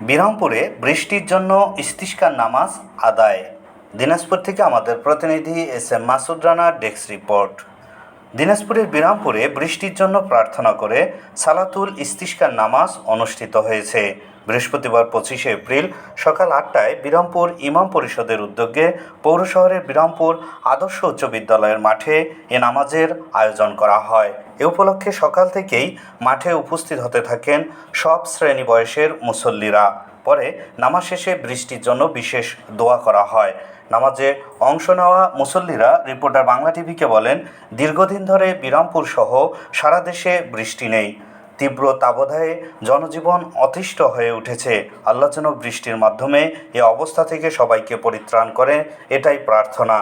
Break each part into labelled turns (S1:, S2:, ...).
S1: বিরামপুরে বৃষ্টির জন্য ইস্তিস্কার নামাজ আদায়। দিনাজপুর থেকে আমাদের প্রতিনিধি S M Masud Rana desk report. দিনাজপুরের বিরামপুরে বৃষ্টির জন্য প্রার্থনা করে সালাতুল ইস্তিস্কার নামাজ অনুষ্ঠিত হয়েছে। বৃহস্পতিবার পঁচিশে এপ্রিল সকাল আটটায় বিরামপুর ইমাম পরিষদের উদ্যোগে পৌর শহরের বিরামপুর আদর্শ উচ্চ বিদ্যালয়ের মাঠে এ নামাজের আয়োজন করা হয়। এ উপলক্ষে সকাল থেকেই মাঠে উপস্থিত হতে থাকেন সব শ্রেণি বয়সের মুসল্লিরা। পরে নামাজ শেষে বৃষ্টির জন্য বিশেষ দোয়া করা হয়। নামাজে অংশ নেওয়া মুসল্লিরা রিপোর্টার বাংলা টিভিকে বলেন, দীর্ঘদিন ধরে বিরামপুর সহ সারা দেশে বৃষ্টি নেই। তীব্র তাবদায়ে জনজীবন অতিষ্ঠ হয়ে উঠেছে। আল্লাহ যেন বৃষ্টির মাধ্যমে এ অবস্থা থেকে সবাইকে পরিত্রাণ করে এটাই প্রার্থনা।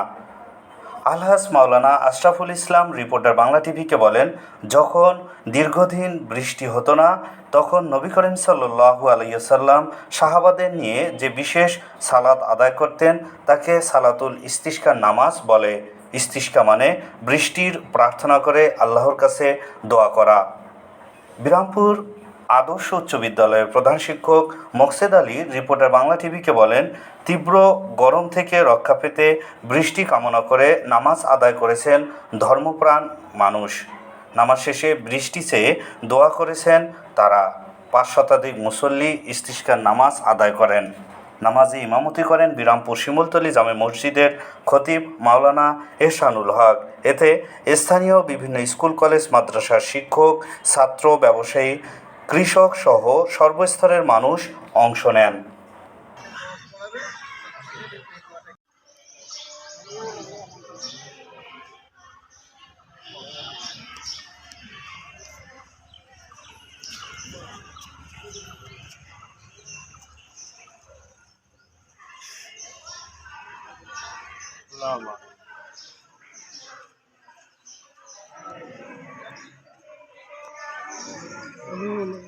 S1: আলহাস মাওলানা আশরাফুল ইসলাম, রিপোর্টার বাংলা টিভিকে বলেন, যখন দীর্ঘদিন বৃষ্টি হতো না, তখন নবী করিম সাল্লু আলাইসাল্লাম সাহাবাদের নিয়ে যে বিশেষ সালাত আদায় করতেন, তাকে সালাতুল ইস্তিস্কার নামাজ বলে। ইস্তিস্কা মানে বৃষ্টির প্রার্থনা করে আল্লাহর কাছে দোয়া করা। বিরামপুর আদর্শ উচ্চ বিদ্যালয়ের প্রধান শিক্ষক মকসেদ আলী রিপোর্টার বাংলা টিভিকে বলেন, তীব্র গরম থেকে রক্ষা পেতে বৃষ্টি কামনা করে নামাজ আদায় করেছেন ধর্মপ্রাণ মানুষ। নামাজ শেষে বৃষ্টি চেয়ে দোয়া করেছেন তারা। পাঁচ শতাধিক মুসল্লি ইস্তিস্কার নামাজ আদায় করেন। নামাজে ইমামতি করেন বিরামপুর শিমুলতলি জামে মসজিদের খতিব মাওলানা এহসানুল হক। এতে স্থানীয় বিভিন্ন স্কুল, কলেজ, মাদ্রাসার শিক্ষক, ছাত্র, ব্যবসায়ী কৃষক সহ সর্বস্তরের মানুষ অংশ নেন
S2: Lama.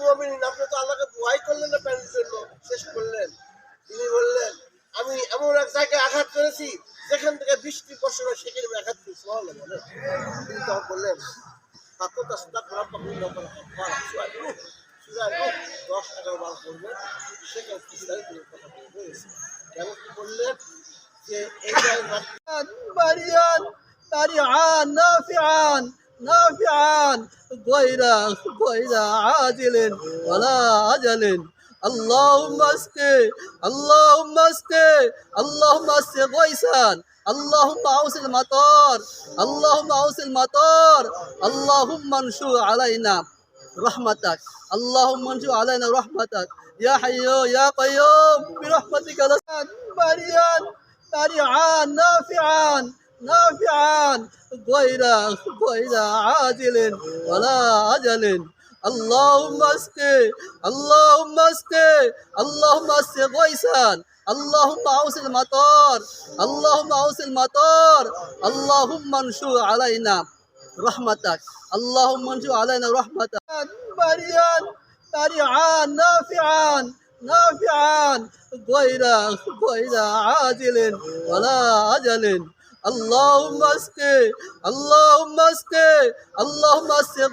S2: মুমিন আপনি তো আল্লাহকে দোয়াই করলেন না প্যানের জন্য, শেষ করলেন। তিনি বললেন, আমি এমন এক জায়গায় আঘাত করেছি, যেখান থেকে বৃষ্টি বর্ষণ সেখানে আঘাত করেছি। তিনি তখন বললেন হাতটা সুদা খারাপ দশ এগারো বার করবেন সেখানে বিস্তারিত কথা বলেছে কেন কি বললেন? যে এই
S3: বাড়িয়ান তারিয়ান নাফিয়ান نافعان غير غير عاجل ولا عجل اللهم اسقي اللهم اسقي اللهم اسقي غيثا اللهم اوصل المطار اللهم اوصل المطار. اللهم انشر علينا رحمتك اللهم انشر علينا رحمتك. يا حي يا قيوم برحمتك نسأل بريان بريعان نافعان نافعان غير غير عاجل ولا عجل اللهم اسقي اللهم اسقي اللهم اسقي غيثا اللهم اوصل المطار اللهم اوصل المطار اللهم انشر علينا رحمتك اللهم انشر علينا رحمتك بريان بريعان نافعان نافعان غير غير عاجل ولا عجل اللهم اسقي اللهم اسقي اللهم اسقي